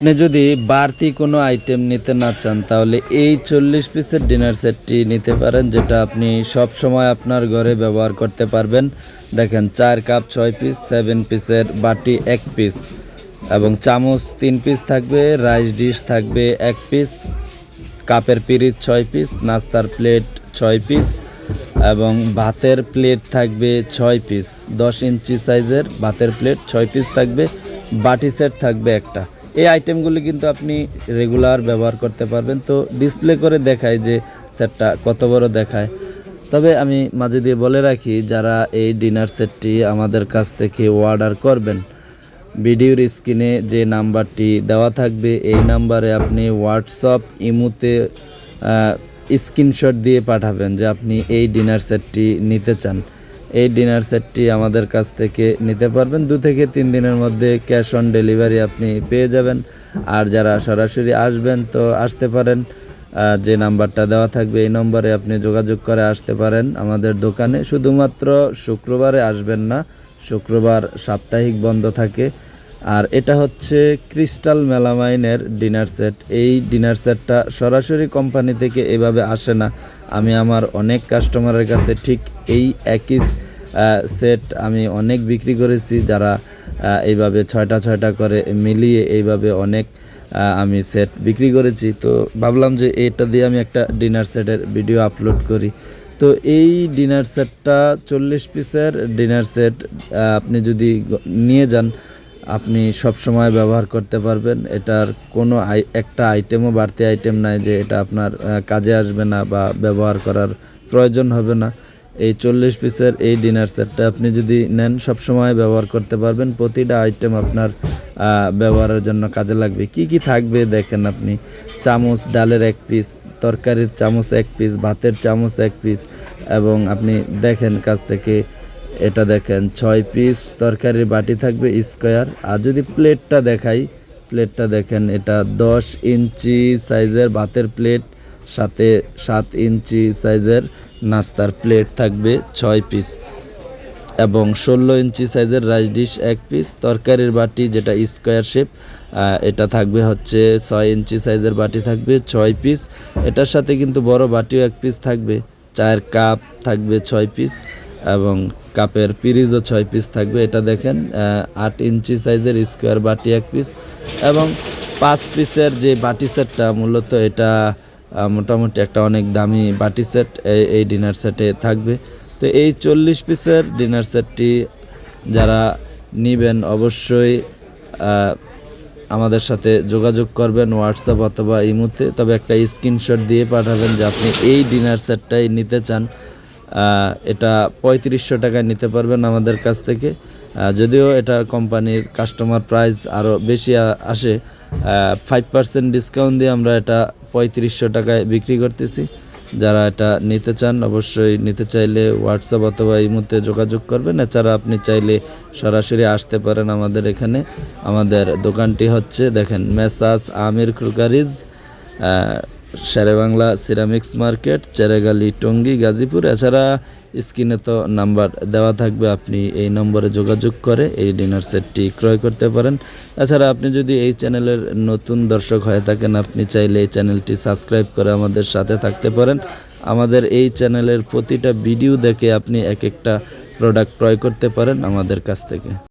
আপনি যদি বাড়তি কোনো আইটেম নিতে না চান, তাহলে এই চল্লিশ পিসের ডিনার সেটটি নিতে পারেন, যেটা আপনি সব সময় আপনার ঘরে ব্যবহার করতে পারবেন। দেখেন, চার কাপ ছয় পিস সেভেন পিসের বাটি এক পিস এবং চামচ তিন পিস থাকবে রাইস ডিশ থাকবে এক পিস কাপের পিরিচ ছয় পিস নাস্তার প্লেট ছয় পিস এবং ভাতের প্লেট থাকবে ছয় পিস দশ ইঞ্চি সাইজের ভাতের প্লেট ছয় পিস থাকবে, বাটি সেট থাকবে একটা। এই আইটেমগুলি কিন্তু আপনি রেগুলার ব্যবহার করতে পারবেন। তো ডিসপ্লে করে দেখায় যে সেটটা কত বড় দেখায়। তবে আমি মাঝে দিয়ে বলে রাখি, যারা এই ডিনার সেটটি আমাদের কাছ থেকে অর্ডার করবেন, ভিডিওর স্ক্রিনে যে নাম্বারটি দেওয়া থাকবে, এই নাম্বারে আপনি হোয়াটসঅ্যাপ ইমুতে স্ক্রিনশট দিয়ে পাঠাবেন যে আপনি এই ডিনার সেটটি নিতে চান। এই ডিনার সেটটি আমাদের কাছ থেকে নিতে পারবেন। দু থেকে তিন দিনের মধ্যে ক্যাশ অন ডেলিভারি আপনি পেয়ে যাবেন। আর যারা সরাসরি আসবেন তো আসতে পারেন। যে নাম্বারটা দেওয়া থাকবে এই নম্বরে আপনি যোগাযোগ করে আসতে পারেন আমাদের দোকানে। শুধুমাত্র শুক্রবারে আসবেন না, শুক্রবার সাপ্তাহিক বন্ধ থাকে। আর এটা হচ্ছে ক্রিস্টাল মেলামাইনের ডিনার সেট এই ডিনার সেটটা সরাসরি কোম্পানি থেকে এভাবে আসে না। আমি আমার অনেক কাস্টমারের কাছে ঠিক এই একই সেট আমি অনেক বিক্রি করেছি যারা এইভাবে ছয়টা ছয়টা করে মিলিয়ে এইভাবে অনেক আমি সেট বিক্রি করেছি। তো ভাবলাম যে এটা দিয়ে আমি একটা ডিনার সেটের ভিডিও আপলোড করি। তো এই ডিনার সেটটা চল্লিশ পিসের ডিনার সেট আপনি যদি নিয়ে যান, আপনি সব সময় ব্যবহার করতে পারবেন। এটার কোনো আই, একটা আইটেমও বাড়তি আইটেম নাই যে এটা আপনার কাজে আসবে না বা ব্যবহার করার প্রয়োজন হবে না। এই চল্লিশ পিসের এই ডিনার সেটটা আপনি যদি নেন সব সময় ব্যবহার করতে পারবেন। প্রতিটা আইটেম আপনার ব্যবহারের জন্য কাজে লাগবে। কি কি থাকবে দেখেন আপনি? চামচ, ডালের এক পিস তরকারির চামচ এক পিস ভাতের চামচ এক পিস এবং আপনি দেখেন কাছ থেকে এটা দেখেন, ছয় পিস তরকারির বাটি থাকবে স্কোয়ার আর যদি প্লেটটা দেখাই প্লেটটা দেখেন, এটা দশ ইঞ্চি সাইজের ভাতের প্লেট সাথে সাত ইঞ্চি সাইজের নাস্তার প্লেট থাকবে ছয় পিস এবং ষোলো ইঞ্চি সাইজের রাইস ডিশ এক পিস। তরকারির বাটি যেটা স্কোয়ার শেপ এটা থাকবে হচ্ছে ছয় ইঞ্চি সাইজের বাটি থাকবে ছয় পিস। এটার সাথে কিন্তু বড় বাটিও এক পিস থাকবে চায়ের কাপ থাকবে ছয় পিস এবং কাপের পিরিজও ছয় পিস থাকবে। এটা দেখেন আট ইঞ্চি সাইজের স্কোয়ার বাটি এক পিস এবং পাঁচ পিসের যে বাটি সেটটা, মূলত এটা মোটামুটি একটা অনেক দামি বাটি সেট এই- ডিনার সেটে থাকবে। তো এই চল্লিশ পিসের ডিনার সেটটি যারা নিবেন অবশ্যই আমাদের সাথে যোগাযোগ করবেন হোয়াটসঅ্যাপ অথবা ইমুতে তবে একটা স্ক্রিনশট দিয়ে পাঠাবেন যে আপনি এই ডিনার সেটটাই নিতে চান। এটা পঁয়ত্রিশশো টাকায় নিতে পারবেন আমাদের কাছ থেকে। যদিও এটা কোম্পানির কাস্টমার প্রাইস আরও বেশি আসে ফাইভ পার্সেন্ট ডিসকাউন্ট দিয়ে আমরা এটা পঁয়ত্রিশশো টাকায় বিক্রি করতেছি। যারা এটা নিতে চান, অবশ্যই নিতে চাইলে হোয়াটসঅ্যাপ অথবা এই মুহূর্তে যোগাযোগ করবেন। এছাড়া আপনি চাইলে সরাসরি আসতে পারেন আমাদের এখানে। আমাদের দোকানটি হচ্ছে, দেখেন messrs Amir crockeries Shere Bangla ceramics market, Cheragali Tongi, Gazipur. এছাড়া স্ক্রিনে তো নাম্বার দেওয়া থাকবে, আপনি এই নম্বরে যোগাযোগ করে এই ডিনার সেটটি ক্রয় করতে পারেন। এছাড়া আপনি যদি এই চ্যানেলের নতুন দর্শক হয়ে থাকেন, আপনি চাইলে এই চ্যানেলটি সাবস্ক্রাইব করে আমাদের সাথে থাকতে পারেন। আমাদের এই চ্যানেলের প্রতিটা ভিডিও দেখে আপনি এক একটা প্রোডাক্ট ক্রয় করতে পারেন আমাদের কাছ থেকে।